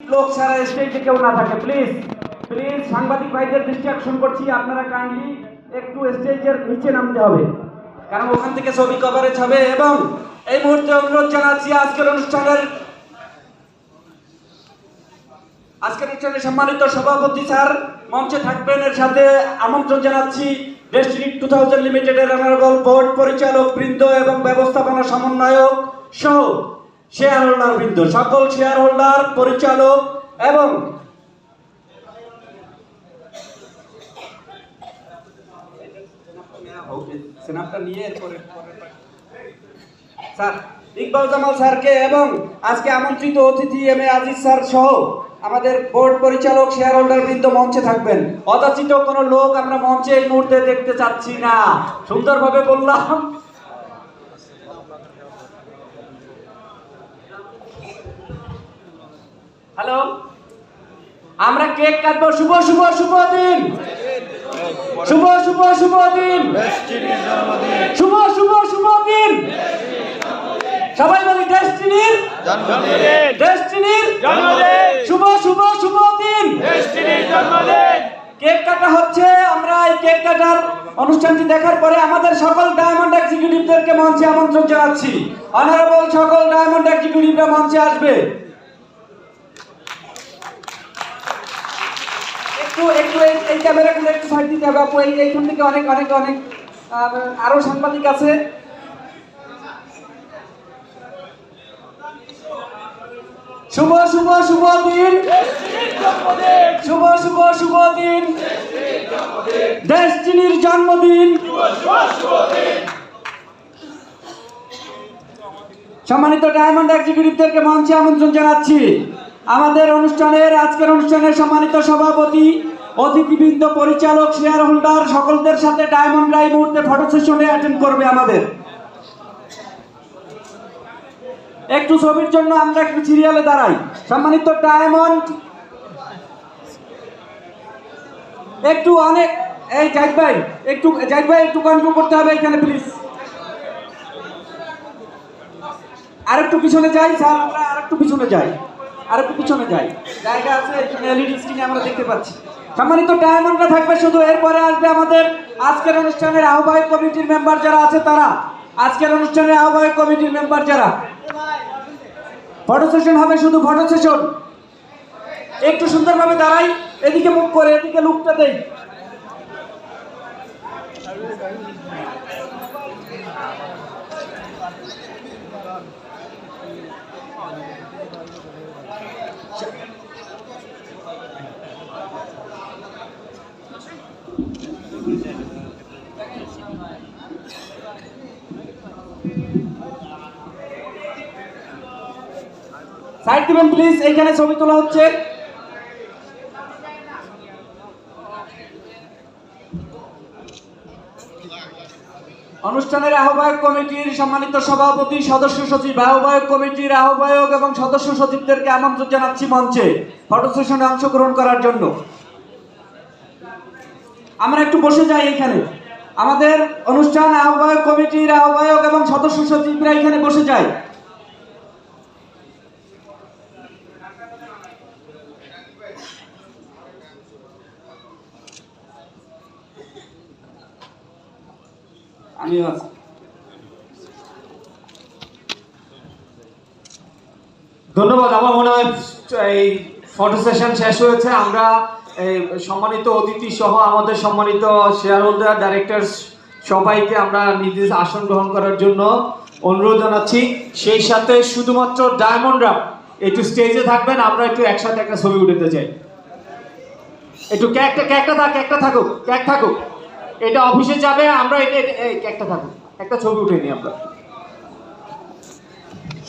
লোক ছাড়া স্টেজে কেউ না থাকে প্লিজ প্লিজ সাংবাদিক ভাইদের দৃষ্টি আকর্ষণ করছি, আপনারা কাইন্ডলি একটু স্টেজের নিচে নামতে হবে। কারণ ওখান থেকে ছবি কভারেজ হবে এবং এই মুহূর্তে অনুরোধ জানাচ্ছি, আজকের অনুষ্ঠানের আজকের অনুষ্ঠানে সম্মানিত সভাপতি স্যার মঞ্চে থাকবেন। এর সাথে আমন্ত্রণ জানাচ্ছি ডেস্টিনি টু থাউজেন্ড লিমিটেডের অনারেবল বোর্ড পরিচালক বৃন্দ এবং ব্যবস্থাপনা সমন্বয়ক সহ শেয়ার হোল্ডার বৃন্দ। সকল শেয়ার হোল্ডার পরিচালক এবং স্যারকে এবং আজকে আমন্ত্রিত অতিথি এম এ আজিজ স্যার সহ আমাদের পরিচালক শেয়ার হোল্ডার মঞ্চে থাকবেন। কোনো লোক আমরা মঞ্চে এই মুহূর্তে দেখতে চাচ্ছি না। বললাম হ্যালো? আমরা কেক কাটবো। শুভ শুভ শুভ দিন। শুভ শুভ শুভ দিন। শুভ শুভ শুভ দিন। সবাই বলি ডেস্টিনির। ডেস্টিনির। শুভ শুভ শুভ দিন। কেক কাটা হচ্ছে। আমরা এই কেক কাটার অনুষ্ঠানটি দেখার পরে আমাদের সকল ডায়মন্ড এক্সিকিউটিভদেরকে মঞ্চে আমন্ত্রণ জানাচ্ছি। অনারেবল সকল ডায়মন্ড এক্সিকিউটিভরা মঞ্চে আসবে। একটু এই- ক্যামেরাগুলো একটু সাইড দিতে হবে। আপু এইখান থেকে অনেক অনেক অনেক আরও সাংবাদিক আছে। শুভ শুভ শুভ দিন। শুভ শুভ শুভ দিন। ডেস্টিনির জন্মদিন। সম্মানিত ডায়মন্ড এক্সিকিউটিভদেরকে মঞ্চে আমন্ত্রণ জানাচ্ছি। আমাদের অনুষ্ঠানের, আজকের অনুষ্ঠানের সম্মানিত সভাপতি, অতিথিবৃন্দ, পরিচালক শেয়ার হোল্ডার সকলদের সাথে ডায়মন্ডরা এই মুহূর্তে ফটো সেশনে অ্যাটেন্ড করবে আমাদের। একটু ছবির জন্য আমরা একটু সিরিয়ালে দাঁড়াই। সম্মানিত ডায়মন্ড একটু অনেক, এই জাহিদ ভাই, একটু, জাহিদ ভাই একটু কন্ট্রোল করতে হবে এখানে প্লিজ আরেকটু পিছনে যাই, স্যার, আমরা আরেকটু পিছনে যাই। আরেকটু পিছনে যাই। জায়গা আছে এলইডি স্ক্রিনে আমরা দেখতে পাচ্ছি। সম্মানিত ডায়মন্ডরা থাকবে শুধু, এরপরে আসবে আমাদের আজকের অনুষ্ঠানের আহ্বায়ক কমিটির মেম্বার যারা আছে তারা। আজকের অনুষ্ঠানের আহ্বায়ক কমিটির মেম্বার যারা? ফটো সেশন হবে শুধু ফটো সেশন একটু সুন্দরভাবে দাঁড়াই, এদিকে মুখ করে, এদিকে লুকটা দেই। সাইড দিবেন প্লিজ এইখানে ছবি তোলা হচ্ছে। অনুষ্ঠানের আহ্বায়ক কমিটির সম্মানিত সভাপতি, সদস্য সচিব, আহ্বায়ক কমিটির আহ্বায়ক এবং সদস্য সচিবদেরকে আমন্ত্রণ জানাচ্ছি মঞ্চে। ফটো সেশনে অংশগ্রহণ করার জন্য। আমরা একটু বসে যাই এখানে। আমাদের অনুষ্ঠান আহ্বায়ক কমিটির আহ্বায়ক এবং সদস্য সচিবরা এখানে বসে যায়। আমিও ধন্যবাদ, আমার মনে হয় এই ফটো সেশন শেষ হয়েছে। আমরা সম্মানিত অতিথি সহ আমাদের সম্মানিত শেয়ার হোল্ডার ডাইরেক্টরস সবাইকে আমরা নিজ আসন গ্রহণ করার জন্য অনুরোধ জানাচ্ছি। সেই সাথে শুধুমাত্র ডায়মন্ডরা একটু স্টেজে থাকবেন, আমরা একটু একসাথে একটা ছবি উঠাতে চাই। একটু ক্যাকটা ক্যাকটা থাক একটা থাকুক ক্যাক থাকুক। এটা অফিসে যাবে, আমরা এটা- ক্যাকটা থাকুক। একটা ছবি উঠে নিই আমরা।